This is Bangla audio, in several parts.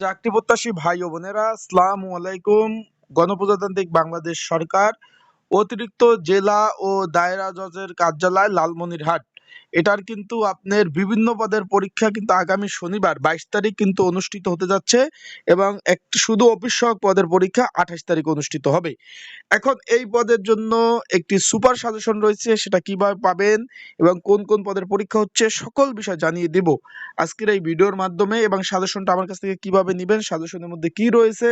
চাকরি প্রত্যাশী ভাই ও বোনেরা সালাম আলাইকুম। গণপ্রজাতান্ত্রিক বাংলাদেশ সরকার, অতিরিক্ত জেলা ও দায়রা জজের কার্যালয় লালমনিরহাট। এটার কিন্তু আপনার বিভিন্ন পদের পরীক্ষা কিন্তু আগামী শনিবার বাইশ তারিখ কিন্তু অনুষ্ঠিত হতে যাচ্ছে এবং একটি শুধু অফিস সহায়ক পদের পরীক্ষা আঠাশ তারিখ অনুষ্ঠিত হবে। এখন এই পদের জন্য একটি সুপার সাজেশন রয়েছে, সেটা কীভাবে পাবেন এবং কোন কোন পদের পরীক্ষা হচ্ছে সকল বিষয় জানিয়ে দেব আজকের এই ভিডিওর মাধ্যমে এবং সাজেশনটা আমার কাছ থেকে কীভাবে নেবেন, সাজেশনের মধ্যে কি রয়েছে,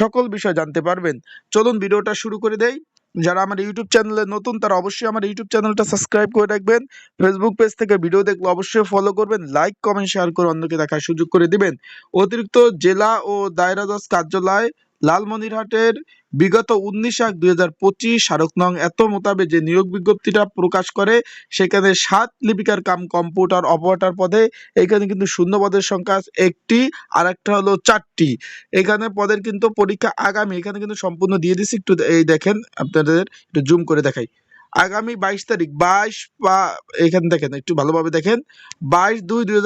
সকল বিষয় জানতে পারবেন। চলুন ভিডিওটা শুরু করে দেই। যারা আমার ইউটিউব চ্যানেলে নতুন, তারা অবশ্যই আমার ইউটিউব চ্যানেলটা সাবস্ক্রাইব করে রাখবেন। ফেসবুক পেজ থেকে ভিডিও দেখলে অবশ্যই ফলো করবেন। লাইক কমেন্ট শেয়ার করে অন্যকে দেখার সুযোগ করে দিবেন। অতিরিক্ত জেলা ও দায়রা জজ কার্যালয়, লালমনিরহাটের বিগত উনিশ এক দুই হাজার পঁচিশ স্মারক নং এত মোতাবেক যে নিয়োগ বিজ্ঞপ্তিটা প্রকাশ করে, সেখানে সাত লিপিকার কাম কম্পিউটার অপারেটর পদে, এখানে কিন্তু শূন্য পদের সংখ্যা একটি আর একটা হলো চারটি। এখানে পদের কিন্তু পরীক্ষা আগামী, এখানে কিন্তু সম্পূর্ণ দিয়ে দিচ্ছি একটু এই দেখেন, আপনাদের একটু জুম করে দেখাই। আগামী বাইশ তারিখ, বাইশ বা, এখানে দেখেন, একটু ভালোভাবে দেখেন, বাইশ দুই দুই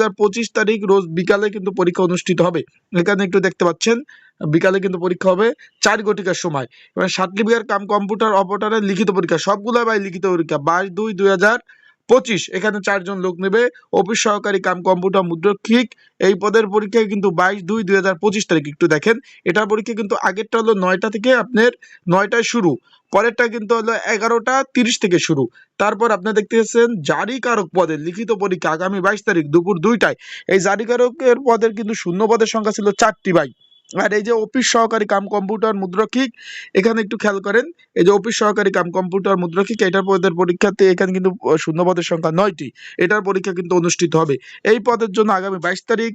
তারিখ রোজ বিকালে কিন্তু পরীক্ষা অনুষ্ঠিত হবে। এখানে একটু দেখতে পাচ্ছেন বিকালে কিন্তু পরীক্ষা হবে চার ঘটিকার সময়। এবার সার্টিফিকেট কাম কম্পিউটার অপারেটরের লিখিত পরীক্ষা, সবগুলো ভাই লিখিত পরীক্ষা। বাইশ দুই দুই হাজার পঁচিশ, এখানে চারজন লোক নেবে। অফিস সহকারী কাম কম্পিউটার মুদ্রক্ষিক, এই পদের পরীক্ষায় কিন্তু বাইশ দুই দুই হাজার পঁচিশ তারিখ, একটু দেখেন। এটার পরীক্ষা কিন্তু আগেরটা হলো নয়টা থেকে আপনার নয়টায় শুরু, পরেরটা কিন্তু হলো এগারোটা তিরিশ থেকে শুরু। তারপর আপনি দেখতে পাচ্ছেন জারিকারক পদের লিখিত পরীক্ষা আগামী বাইশ তারিখ দুপুর দুইটায়। এই জারিকারকের পদের কিন্তু শূন্য পদের সংখ্যা ছিল চারটি ভাই। আর এই যে অফিস সহকারী কাম কম্পিউটার মুদ্রক্ষিক, এখানে একটু খেয়াল করেন, এই যে অফিস সহকারী কাম কম্পিউটার মুদ্রক্ষিক, এটার পদের পরীক্ষাতে এখানে কিন্তু শূন্য পদের সংখ্যা নয়টি, এটার পরীক্ষা কিন্তু অনুষ্ঠিত হবে। এই পদের জন্য আগামী বাইশ তারিখ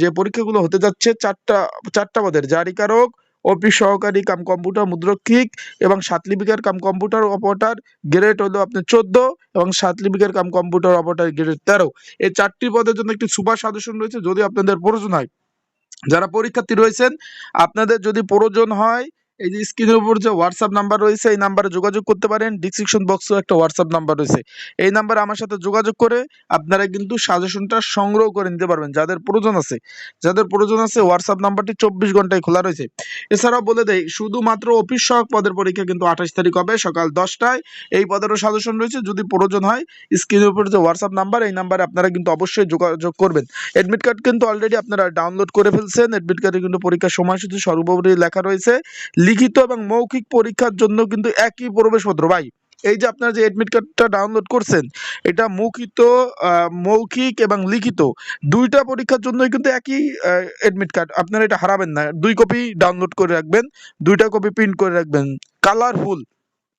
যে পরীক্ষাগুলো হতে যাচ্ছে, চারটা চারটা পদের, জারিকারক, অফিস সহকারী কাম কম্পিউটার মুদ্রক্ষিক এবং সাতলিপিকার কাম কম্পিউটার অপারেটর, গ্রেড হলো আপনার চোদ্দ এবং সাতলিপিকার কাম কম্পিউটার অপারেটর গ্রেড তেরো। এই চারটি পদের জন্য একটি সুপার সাজেশন রয়েছে, যদি আপনাদের প্রয়োজন হয়। যারা পরীক্ষার্থী রয়েছেন আপনাদের যদি প্রয়োজন হয় এই যে স্ক্রিনের উপর যে হোয়াটসঅ্যাপ নাম্বার রয়েছে, এই নাম্বারে যোগাযোগ করতে পারেন। ডিসক্রিপশন বক্সেও একটা হোয়াটসঅ্যাপ নাম্বার রয়েছে। এই নাম্বারে আমার সাথে যোগাযোগ করে আপনারা কিন্তু সাজেশনটা সংগ্রহ করে নিতে পারবেন। যাদের প্রয়োজন আছে, যাদের প্রয়োজন আছে হোয়াটসঅ্যাপ নাম্বারটি চব্বিশ ঘন্টায় খোলা রয়েছে। এছাড়াও বলে দেয় শুধুমাত্র অফিস সহায়ক পদের পরীক্ষা কিন্তু আঠাশ তারিখ হবে, সকাল দশটায়। এই পদেরও সাজেশন রয়েছে। যদি প্রয়োজন হয় স্ক্রিনের উপর যে হোয়াটসঅ্যাপ নাম্বার এই নাম্বারে আপনারা কিন্তু অবশ্যই যোগাযোগ করবেন। অ্যাডমিট কার্ড কিন্তু অলরেডি আপনারা ডাউনলোড করে ফেলছেন। অ্যাডমিট কার্ডে কিন্তু পরীক্ষার সময়সূচি সর্বোপরি লেখা রয়েছে। লিখিত এবং মৌখিক পরীক্ষার জন্য কিন্তু একই প্রবেশপত্র। ভাই, এই যে আপনারা যে অ্যাডমিট কার্ডটা ডাউনলোড করছেন, এটা মৌখিত মৌখিক এবং লিখিত। দুইটা পরীক্ষার জন্যই কিন্তু একই অ্যাডমিট কার্ড আপনারা এটা হারাবেন না। দুই কপি ডাউনলোড করে রাখবেন, দুইটা কপি প্রিন্ট করে রাখবেন। কালারফুল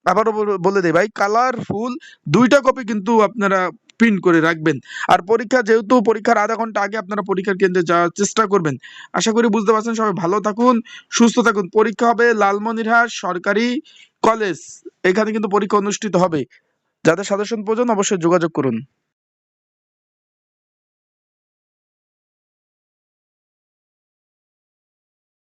আবারও বলে দেই ভাই কালারফুল দুইটা কপি কিন্তু আপনারা প্রিন্ট করে রাখবেন। আর পরীক্ষা যেহেতু পরীক্ষার আধা ঘণ্টা আগে আপনারা পরীক্ষার কেন্দ্রে যাওয়ার চেষ্টা করবেন। আশা করি বুঝতে পারছেন, সবাই ভালো থাকুন, সুস্থ থাকুন। পরীক্ষা হবে লালমনিরহাট সরকারি কলেজ। এখানে কিন্তু পরীক্ষা অনুষ্ঠিত হবে। যাদের সাজেশন প্রয়োজন অবশ্যই যোগাযোগ করুন।